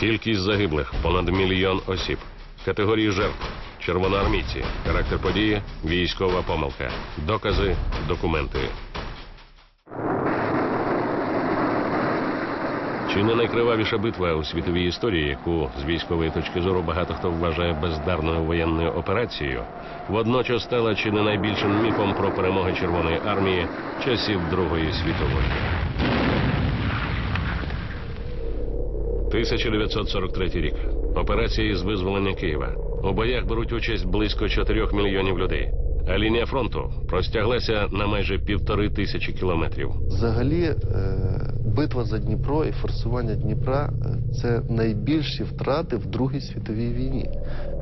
Кількість загиблих понад мільйон осіб. Категорії жертв червоноармійці. Характер події військова помилка. Докази, документи. Чи не найкривавіша битва у світовій історії, яку з військової точки зору багато хто вважає бездарною воєнною операцією, водночас стала чи не найбільшим міфом про перемоги Червоної армії часів Другої світової. 1943 рік. Операція із визволення Києва. У боях беруть участь близько 4 мільйонів людей. А лінія фронту простяглася на майже півтори тисячі кілометрів. Взагалі, е, битва за Дніпро і форсування Дніпра е, це найбільші втрати в Другій світовій війні.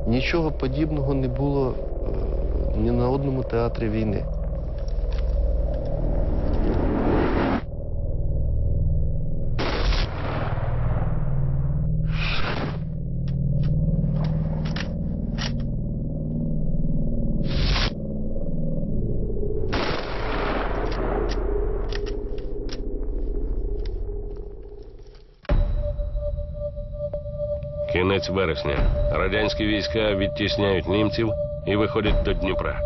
Нічого подібного не було е, ні на одному театрі війни. Кінець вересня. Радянські війська відтісняють німців і виходять до Дніпра.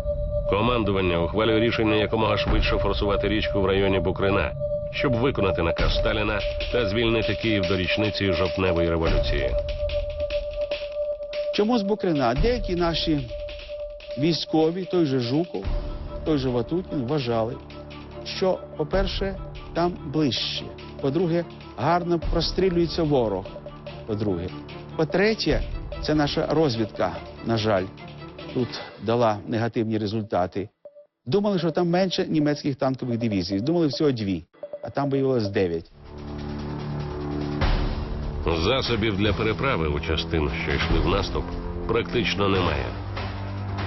Командування ухвалює рішення якомога швидше форсувати річку в районі Букрина, щоб виконати наказ Сталіна та звільнити Київ до річниці жовтневої революції. Чому з Букрина? Деякі наші військові, той же Жуков, той же Ватутін, вважали, що, по-перше, там ближче. По-друге, гарно прострілюється ворог. По-друге. По-третє, це наша розвідка, на жаль, тут дала негативні результати. Думали, що там менше німецьких танкових дивізій. Думали всього дві, а там виявилось дев'ять. Засобів для переправи у частин, що йшли в наступ, практично немає.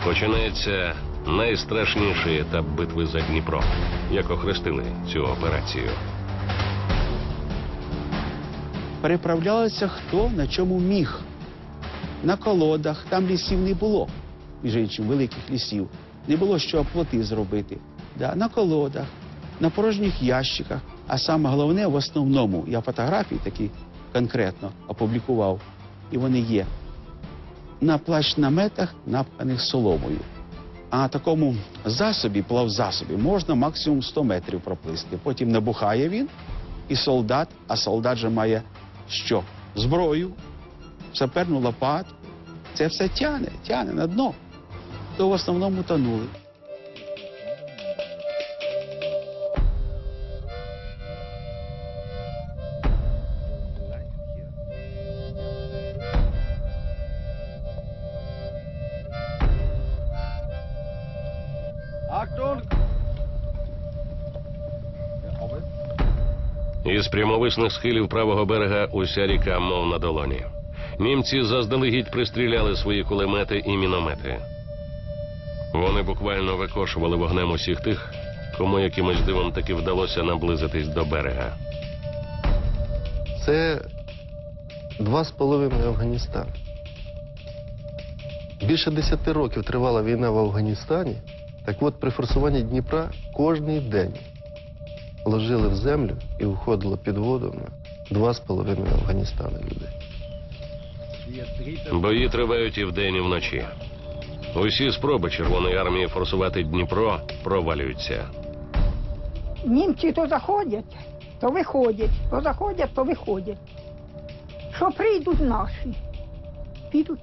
Починається найстрашніший етап битви за Дніпро, як охрестили цю операцію. Переправлялися хто на чому міг. На колодах, там лісів не було, між іншим, великих лісів. Не було що плоти зробити. Да, на колодах, на порожніх ящиках. А саме головне, в основному, я фотографії такі конкретно опублікував, і вони є. На плащ-наметах, напханих соломою. А на такому засобі, плавзасобі, можна максимум 100 метрів проплисти. Потім набухає він, і солдат, а солдат же має що? Зброю, саперну лопату. Це все тяне, тяне на дно. То в основному тонули. Прямовисних схилів правого берега уся ріка, мов на долоні. Німці заздалегідь пристріляли свої кулемети і міномети. Вони буквально викошували вогнем усіх тих, кому якимось дивом таки вдалося наблизитись до берега. Це два з половиною Афганістан. Більше десяти років тривала війна в Афганістані. Так от при форсуванні Дніпра кожний день ложили в землю і виходило під воду на два з половиною Афганістана людей. Бої тривають і вдень, і вночі. Усі спроби Червоної армії форсувати Дніпро провалюються. Німці то заходять, то виходять, то заходять, то виходять. Що прийдуть наші, підуть,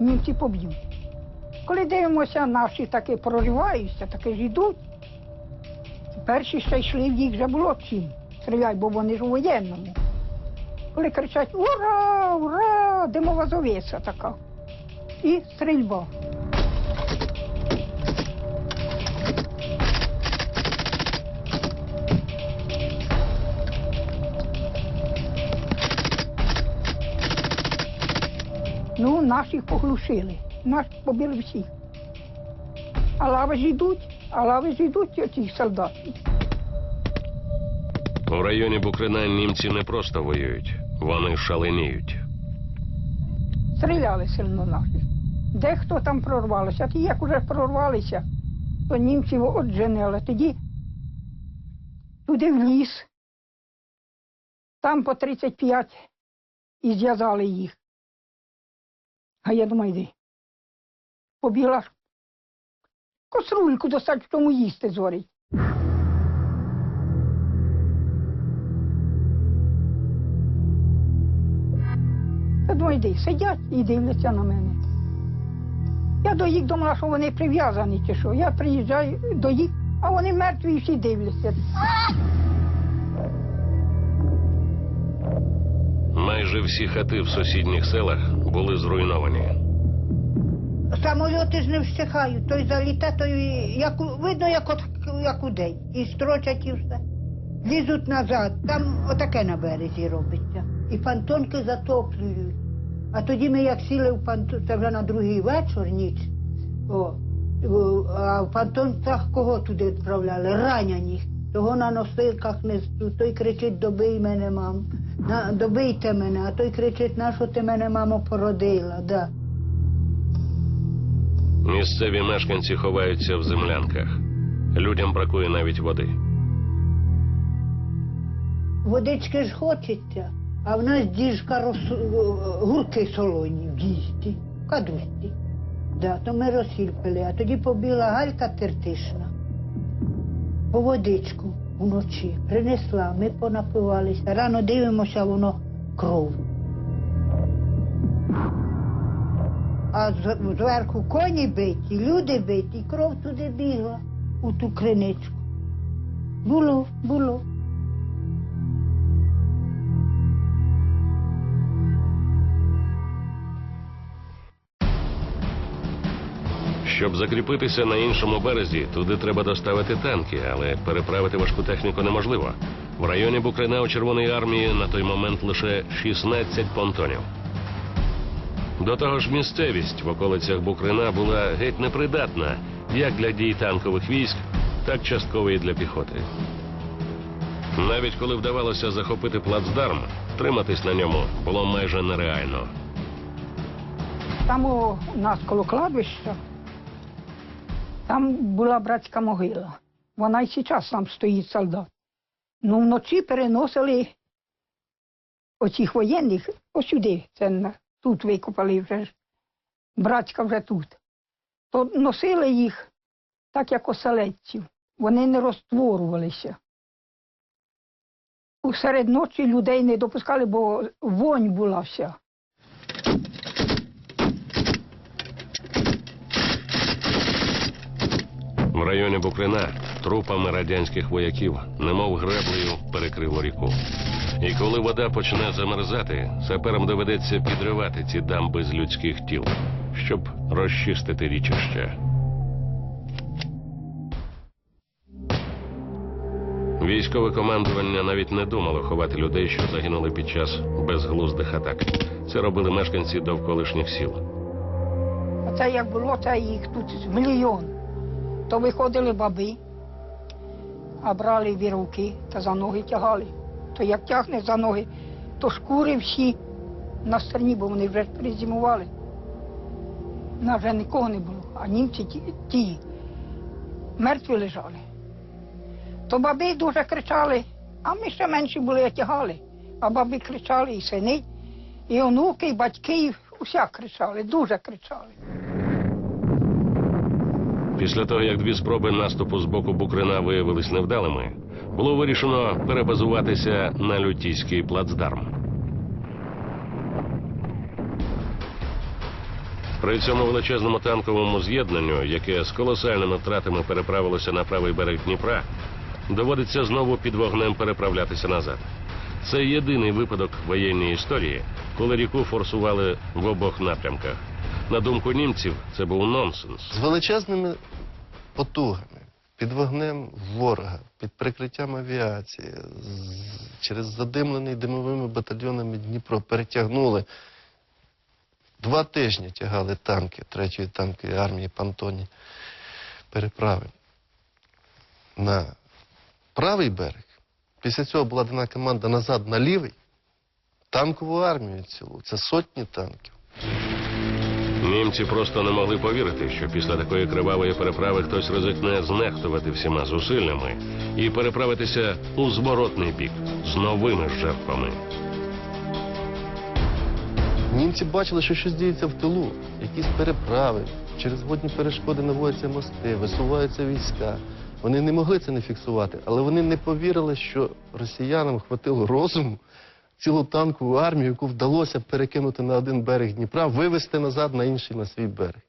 німці поб'ють. Коли дивимося, наші таки прориваються, таки ж йдуть. Перші ще йшли, їх вже було чим стріляти, бо вони ж у воєнному. Коли кричать Ура! Ура! Димова завіса така. І стрільба. Ну, наших поглушили. Нас побили всіх. А лави ж йдуть, лави ж йдуть оці солдати. У районі Букрина німці не просто воюють, вони шаленіють. Стріляли сильно наші. Дехто там прорвалося. Ті, як уже прорвалися, то німців отженили. Тоді туди в ліс. Там по 35 і зв'язали їх. А я думаю, йди. Побігла косрульку достать, тому їсти зорить. Я думаю, йди, сидять і дивляться на мене. Я до їх думала, що вони прив'язані чи що. Я приїжджаю до їх, а вони мертві і всі дивляться. Майже всі хати в сусідніх селах були зруйновані. Самольоти ж не встихають, той заліте, той як видно, як от як удень. І строчать і все. Лізуть назад, там отаке на березі робиться. І пантонки затоплюють. А тоді ми як сіли в пантон, це вже на другий вечір ніч. О, а в пантонках кого туди відправляли? Ранених. Того на носилках несуть, той кричить, добий мене, мам. Добийте мене, а той кричить, на що ти мене, мамо, породила. Да. Місцеві мешканці ховаються в землянках. Людям бракує навіть води. Водички ж хочеться, а в нас діжка роз... гурки солоні в діжці, кадусті. Да, то ми розсільпили, а тоді побіла галька тертишна. По водичку вночі принесла, ми понапивалися. Рано дивимося, воно кров. А зверху коні биті, люди биті, кров туди бігла, у ту криничку. Було, було. Щоб закріпитися на іншому березі, туди треба доставити танки, але переправити важку техніку неможливо. В районі Букрина у Червоної армії на той момент лише 16 понтонів. До того ж, місцевість в околицях Букрина була геть непридатна як для дій танкових військ, так частково і для піхоти. Навіть коли вдавалося захопити плацдарм, триматись на ньому було майже нереально. Там у нас коло кладбища, там була братська могила. Вона і зараз там стоїть солдат. Ну, вночі переносили оцих воєнних ось сюди. Це на- тут викопали вже ж. Братська вже тут. То носили їх так, як оселедців. Вони не розтворювалися. У серед ночі людей не допускали, бо вонь була вся. В районі Букрина трупами радянських вояків, немов греблею, перекрило ріку. І коли вода почне замерзати, саперам доведеться підривати ці дамби з людських тіл, щоб розчистити річище. Військове командування навіть не думало ховати людей, що загинули під час безглуздих атак. Це робили мешканці довколишніх сіл. А це як було, це їх тут мільйон. То виходили баби, а брали віровки та за ноги тягали. То як тягне за ноги, то шкури всі на стороні, бо вони вже перезимували. На вже нікого не було, а німці ті, ті мертві лежали. То баби дуже кричали, а ми ще менші були, а тягали. А баби кричали, і сини, і онуки, і батьки, і уся кричали, дуже кричали. Після того, як дві спроби наступу з боку Букрина виявились невдалими, було вирішено перебазуватися на лютійський плацдарм. При цьому величезному танковому з'єднанню, яке з колосальними втратами переправилося на правий берег Дніпра, доводиться знову під вогнем переправлятися назад. Це єдиний випадок воєнній історії, коли ріку форсували в обох напрямках. На думку німців, це був нонсенс. З величезними потугами, під вогнем ворога, під прикриттям авіації, через задимлений димовими батальйонами Дніпро перетягнули. Два тижні тягали танки третьої танкової армії Пантоні переправи на правий берег. Після цього була дана команда назад на лівий. Танкову армію цілу. Це сотні танків. Німці просто не могли повірити, що після такої кривавої переправи хтось ризикне знехтувати всіма зусиллями і переправитися у зворотний бік з новими жертвами. Німці бачили, що щось діється в тилу, якісь переправи, через водні перешкоди наводяться мости, висуваються війська. Вони не могли це не фіксувати, але вони не повірили, що росіянам хватило розуму цілу танкову армію, яку вдалося перекинути на один берег Дніпра, вивести назад на інший на свій берег.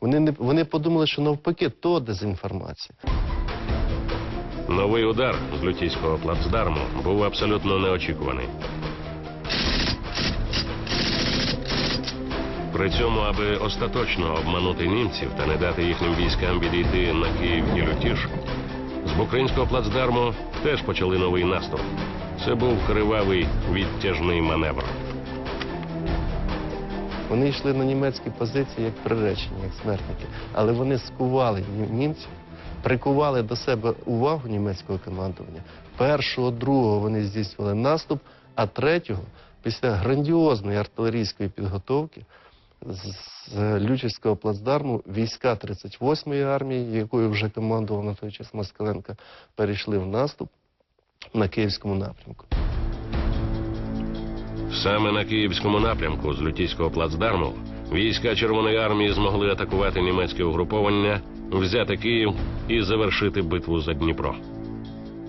Вони не вони подумали, що навпаки, то дезінформація. Новий удар з лютійського плацдарму був абсолютно неочікуваний. При цьому, аби остаточно обманути німців та не дати їхнім військам відійти на Київ і Лютіж, з Букринського плацдарму теж почали новий наступ. Це був кривавий відтяжний маневр. Вони йшли на німецькі позиції як приречені, як смертники. Але вони скували нім- німців, прикували до себе увагу німецького командування. Першого, другого вони здійснювали наступ, а третього, після грандіозної артилерійської підготовки, з, Лючівського плацдарму війська 38-ї армії, якою вже командував на той час Москаленко, перейшли в наступ на Київському напрямку. Саме на київському напрямку з Лютійського плацдарму війська Червоної армії змогли атакувати німецьке угруповання, взяти Київ і завершити битву за Дніпро.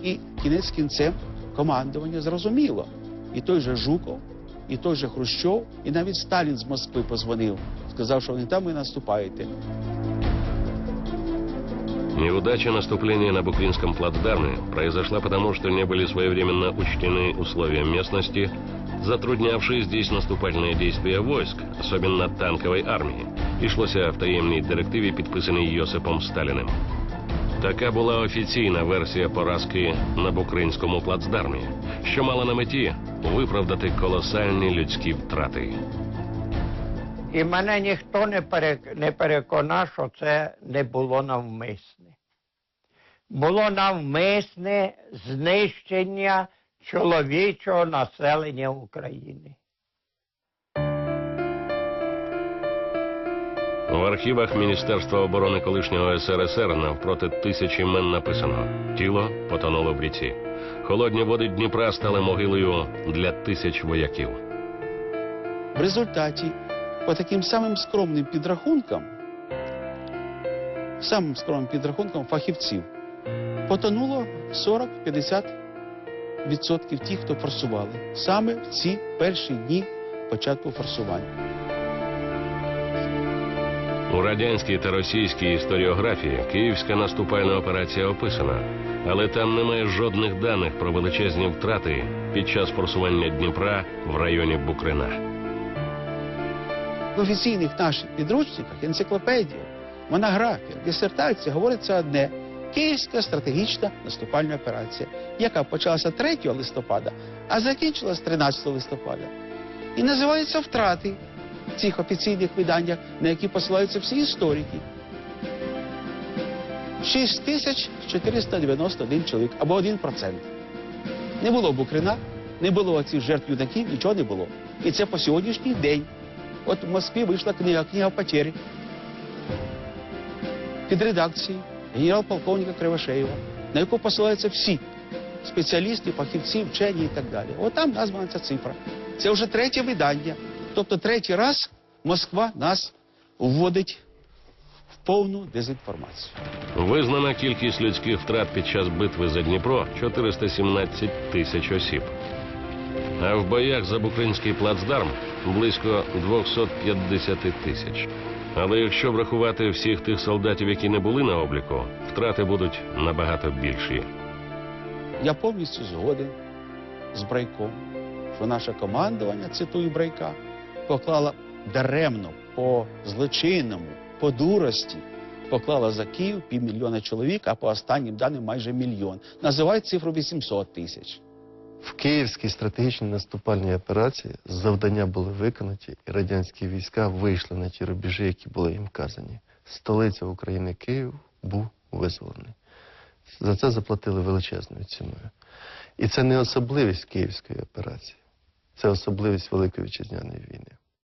І кінець кінцем командування зрозуміло. І той же Жуков, і той же Хрущов, і навіть Сталін з Москви позвонив, сказав, що вони там і наступаєте. Неудача наступления на Букринском плацдарме произошла потому, что не были своевременно учтены условия местности, затруднявшие здесь наступательные действия войск, особенно танковой армії, йшлося в таємній директиві, підписаній Йосипом Сталіним. Така була офіційна версія поразки на Букринському плацдармі, що мала на меті виправдати колосальні людські втрати. І мене ніхто не, перек... не переконав, що це не було навмисне. Було навмисне знищення чоловічого населення України. В архівах Міністерства оборони колишнього СРСР навпроти тисяч імен написано: тіло потонуло в ріці. Холодні води Дніпра стали могилою для тисяч вояків. В результаті, по таким самим скромним підрахункам, самим скромним підрахункам фахівців, потонуло 40-50% тих, хто форсували, саме в ці перші дні початку форсування. У радянській та російській історіографії київська наступальна операція описана, але там немає жодних даних про величезні втрати під час форсування Дніпра в районі Букрина. В офіційних наших підручниках, енциклопедіях, монографіях, дисертаціях говориться одне Київська стратегічна наступальна операція, яка почалася 3 листопада, а закінчилась 13 листопада. І називаються втрати в цих офіційних виданнях, на які посилаються всі історики. 6491 чоловік або 1%. Не було Букрина, не було цих жертв юнаків, нічого не було. І це по сьогоднішній день. От в Москві вийшла книга Книга потері під редакцією генерал-полковника Кривошеєва, на яку посилаються всі спеціалісти, фахівці, вчені і так далі. От там названа ця цифра. Це вже третє видання. Тобто третій раз Москва нас вводить в повну дезінформацію. Визнана кількість людських втрат під час битви за Дніпро 417 тисяч осіб. А в боях за Букринський плацдарм близько 250 тисяч. Але якщо врахувати всіх тих солдатів, які не були на обліку, втрати будуть набагато більші. Я повністю згоден з Брайком, що наше командування, цитую Брайка, поклало даремно по злочинному, по дурості, поклало за Київ півмільйона чоловік, а по останнім даним майже мільйон. Називають цифру 800 тисяч. В Київській стратегічній наступальній операції завдання були виконані, і радянські війська вийшли на ті рубежі, які були їм вказані. Столиця України Київ був визволений. За це заплатили величезною ціною. І це не особливість Київської операції, це особливість Великої вітчизняної війни.